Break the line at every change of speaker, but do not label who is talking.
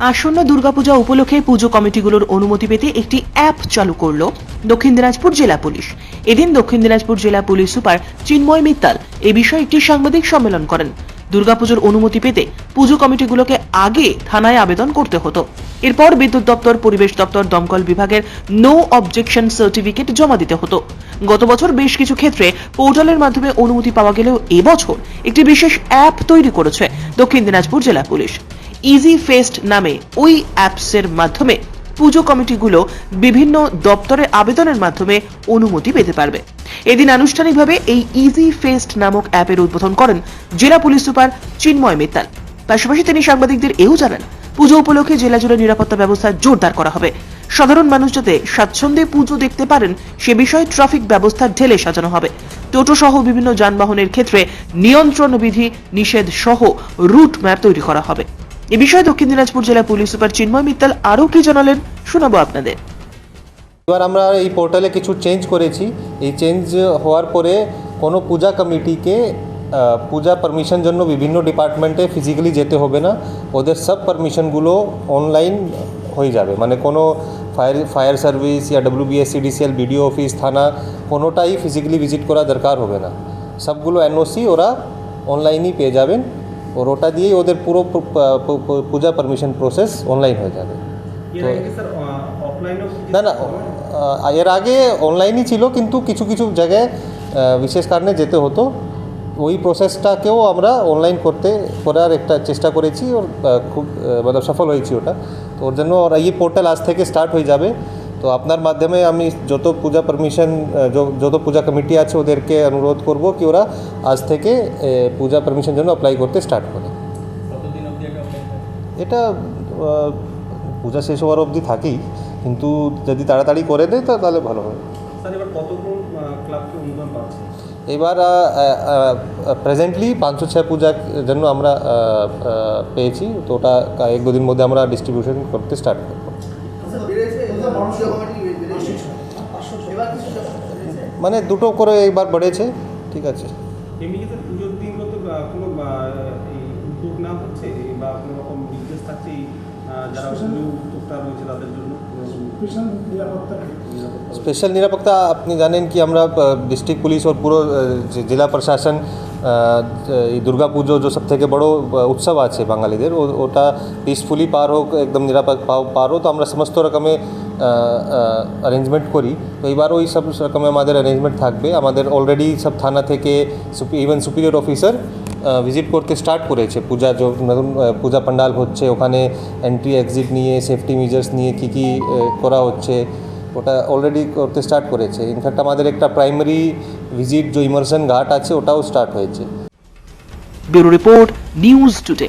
আসন্ন দুর্গাপূজা উপলক্ষে পুজো কমিটিগুলোর অনুমতি পেতে একটি অ্যাপ চালু করল দক্ষিণ দিনাজপুর জেলা পুলিশ। এদিন দক্ষিণ দিনাজপুর জেলা পুলিশ সুপার চিন্ময় মিত্তাল এ বিষয়ে একটি সাংবাদিক সম্মেলন করেন। দুর্গাপুজোর অনুমতি পেতে পুজো কমিটিগুলোকে আগে থানায় আবেদন করতে হতো। এরপর বিদ্যুৎ দপ্তর, পরিবেশ দপ্তর, দমকল বিভাগের নো অবজেকশন সার্টিফিকেট জমা দিতে হতো। গত বছর বেশ কিছু ক্ষেত্রে পোর্টালের মাধ্যমে অনুমতি পাওয়া গেলেও এবছর একটি বিশেষ অ্যাপ তৈরি করেছে দক্ষিণ দিনাজপুর জেলা পুলিশ। ইজি ফেস্ট নামে ওই অ্যাপসের মাধ্যমে পুজো কমিটিগুলো বিভিন্ন দপ্তরে আবেদনের মাধ্যমে অনুমতি পেতে পারবে। এদিন আনুষ্ঠানিকভাবে এই ইজি ফেস্ট নামক অ্যাপের উদ্বোধন করেন জেলা পুলিশ সুপার চিন্ময় মিত্তাল। পাশাপাশি তিনি সাংবাদিকদের এও জানান, পুজো উপলক্ষে জেলা জুড়ে নিরাপত্তা ব্যবস্থা জোরদার করা হবে। সাধারণ মানুষ যাতে স্বাচ্ছন্দ্যে পুজো দেখতে পারেন, সে বিষয়ে ট্রাফিক ব্যবস্থা ঢেলে সাজানো হবে। টোটো সহ বিভিন্ন যানবাহনের ক্ষেত্রে নিয়ন্ত্রণ বিধি নিষেধ সহ রুট ম্যাপ তৈরি করা হবে। এ বিষয়ে দক্ষিণ দিনাজপুর জেলা পুলিশ সুপার চিন্ময় মিত্তাল আরও কি জানালেন, শোনাবো আপনাদের।
এবার আমরা এই পোর্টালে কিছু চেঞ্জ করেছি। এই চেঞ্জ হওয়ার পরে কোনো পূজা কমিটিকে পূজা পারমিশন জন্য বিভিন্ন ডিপার্টমেন্টে ফিজিক্যালি যেতে হবে না। ওদের সব পারমিশনগুলো অনলাইন হয়ে যাবে। মানে কোনো ফায়ার ফায়ার সার্ভিস ইয়া ডব্লিউবিএস সিডিসিএল বিডিও অফিস থানা, কোনোটাই ফিজিক্যালি ভিজিট করা দরকার হবে না। সবগুলো এনওসি ওরা অনলাইনই পেয়ে যাবেন। ওর ওটা দিয়েই ওদের পুরো পূজা পারমিশন প্রসেস অনলাইন হয়ে যাবে।
অফলাইনেও
না না এর আগে অনলাইনই ছিল কিন্তু কিছু কিছু জায়গায় বিশেষ কারণে যেতে হতো। ওই প্রসেসটাকেও আমরা অনলাইন করতে করার একটা চেষ্টা করেছি। ওর খুব মানে সফল হয়েছি ওটা। তো ওর জন্য ওরা এই পোর্টাল আজ থেকে স্টার্ট হয়ে যাবে। তো আপনার মাধ্যমে আমি যত পূজা পারমিশন যত পূজা কমিটি আছে ওদেরকে অনুরোধ করব কি ওরা আজ থেকে পূজা পারমিশন জন্য অ্যাপ্লাই করতে স্টার্ট করে।
এটা
পূজা শেষ হওয়ার অবধি থাকেই। কিন্তু যদি তাড়াতাড়ি করে দেয় তাহলে ভালো হয়।
এবার
প্রেজেন্টলি পাঁচশো ছয় পূজার জন্য আমরা পেয়েছি। তো ওটা এক দুদিন মধ্যে আমরা ডিস্ট্রিবিউশন করতে স্টার্ট
বেড়েছে
মানে দুটো করে এইবার বেড়েছে ঠিক আছে।
স্পেশাল নিরাপত্তা
আপনি জানেন কি আমরা ডিস্ট্রিক্ট পুলিশ और পুরো জেলা প্রশাসন এই দুর্গা পুজো যে সব থেকে বড় উৎসব আছে বাঙালিদের ওটা পিসফুলি পার হোক, একদম নিরাপদ পার হোক তো আমরা সমস্ত রকমের অ্যারেঞ্জমেন্ট করি। তো এবার ওই সব রকমের আমাদের অ্যারেঞ্জমেন্ট থাকবে। আমাদের অলরেডি সব থানা থেকে ইভেন সুপিরিয়র অফিসার ভিজিট করতে স্টার্ট করেছে। পূজা নতুন পূজা পান্ডাল হচ্ছে, ওখানে এন্ট্রি এক্সিট নিয়ে সেফটি মেজার্স নিয়ে কী কী করা হচ্ছে। ওটা অলরেডি করতে স্টার্ট করেছে। ইনফ্যাক্ট আমাদের একটা প্রাইমারি ভিজিট যে ইমার্সন ঘাট আছে, ওটাও স্টার্ট হয়েছে।
Bureau report, news today.